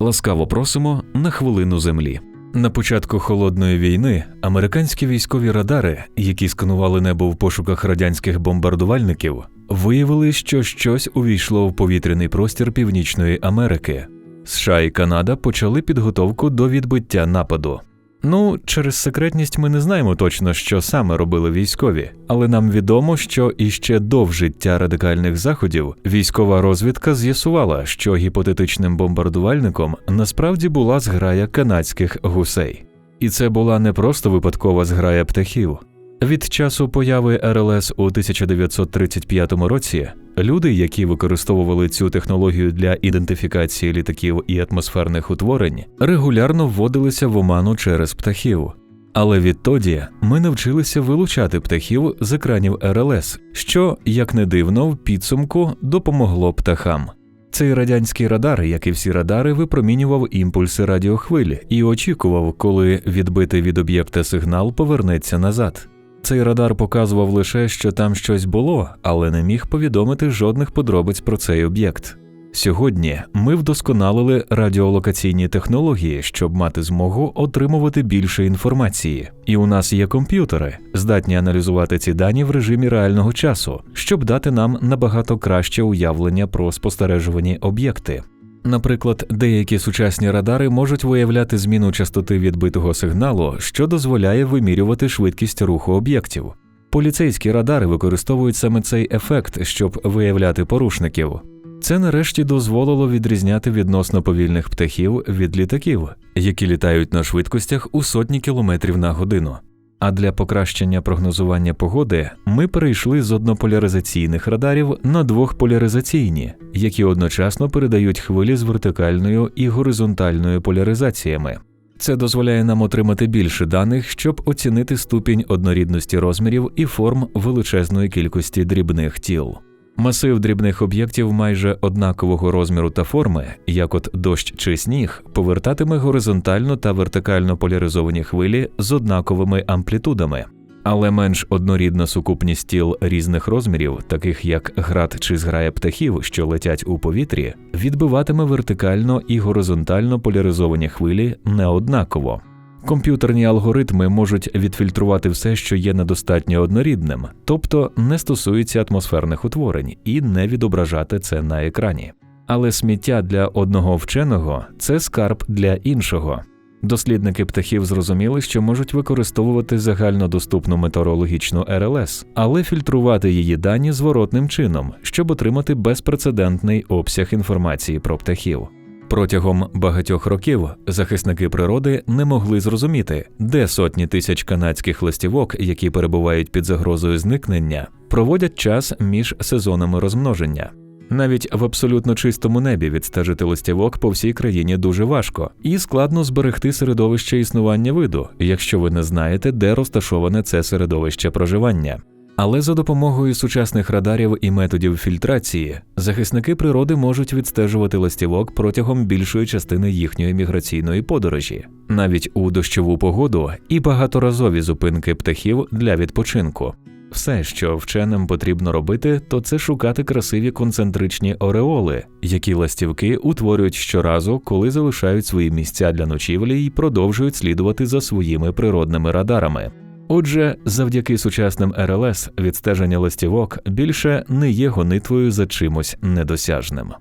Ласкаво просимо на хвилину землі. На початку холодної війни американські військові радари, які сканували небо в пошуках радянських бомбардувальників, виявили, що щось увійшло в повітряний простір Північної Америки. США і Канада почали підготовку до відбиття нападу. Ну, через секретність ми не знаємо точно, що саме робили військові, але нам відомо, що іще до вжиття радикальних заходів військова розвідка з'ясувала, що гіпотетичним бомбардувальником насправді була зграя канадських гусей. І це була не просто випадкова зграя птахів. Від часу появи РЛС у 1935 році люди, які використовували цю технологію для ідентифікації літаків і атмосферних утворень, регулярно вводилися в оману через птахів. Але відтоді ми навчилися вилучати птахів з екранів РЛС, що, як не дивно, в підсумку допомогло птахам. Цей радянський радар, як і всі радари, випромінював імпульси радіохвиль і очікував, коли відбитий від об'єкта сигнал повернеться назад. Цей радар показував лише, що там щось було, але не міг повідомити жодних подробиць про цей об'єкт. Сьогодні ми вдосконалили радіолокаційні технології, щоб мати змогу отримувати більше інформації, і у нас є комп'ютери, здатні аналізувати ці дані в режимі реального часу, щоб дати нам набагато краще уявлення про спостережувані об'єкти. Наприклад, деякі сучасні радари можуть виявляти зміну частоти відбитого сигналу, що дозволяє вимірювати швидкість руху об'єктів. Поліцейські радари використовують саме цей ефект, щоб виявляти порушників. Це нарешті дозволило відрізняти відносно повільних птахів від літаків, які літають на швидкостях у сотні кілометрів на годину. А для покращення прогнозування погоди ми перейшли з однополяризаційних радарів на двохполяризаційні, які одночасно передають хвилі з вертикальною і горизонтальною поляризаціями. Це дозволяє нам отримати більше даних, щоб оцінити ступінь однорідності розмірів і форм величезної кількості дрібних тіл. Масив дрібних об'єктів майже однакового розміру та форми, як от дощ чи сніг, повертатиме горизонтально та вертикально поляризовані хвилі з однаковими амплітудами, але менш однорідна сукупність тіл різних розмірів, таких як град чи зграя птахів, що летять у повітрі, відбиватиме вертикально і горизонтально поляризовані хвилі неоднаково. Комп'ютерні алгоритми можуть відфільтрувати все, що є недостатньо однорідним, тобто не стосується атмосферних утворень, і не відображати це на екрані. Але сміття для одного вченого це скарб для іншого. Дослідники птахів зрозуміли, що можуть використовувати загальнодоступну метеорологічну РЛС, але фільтрувати її дані зворотним чином, щоб отримати безпрецедентний обсяг інформації про птахів. Протягом багатьох років захисники природи не могли зрозуміти, де сотні тисяч канадських листівок, які перебувають під загрозою зникнення, проводять час між сезонами розмноження. Навіть в абсолютно чистому небі відстежити листівок по всій країні дуже важко, і складно зберегти середовище існування виду, якщо ви не знаєте, де розташоване це середовище проживання. Але за допомогою сучасних радарів і методів фільтрації захисники природи можуть відстежувати листівок протягом більшої частини їхньої міграційної подорожі, навіть у дощову погоду і багаторазові зупинки птахів для відпочинку. Все, що вченим потрібно робити, то це шукати красиві концентричні ореоли, які ластівки утворюють щоразу, коли залишають свої місця для ночівлі і продовжують слідувати за своїми природними радарами. Отже, завдяки сучасним РЛС відстеження листівок більше не є гонитвою за чимось недосяжним.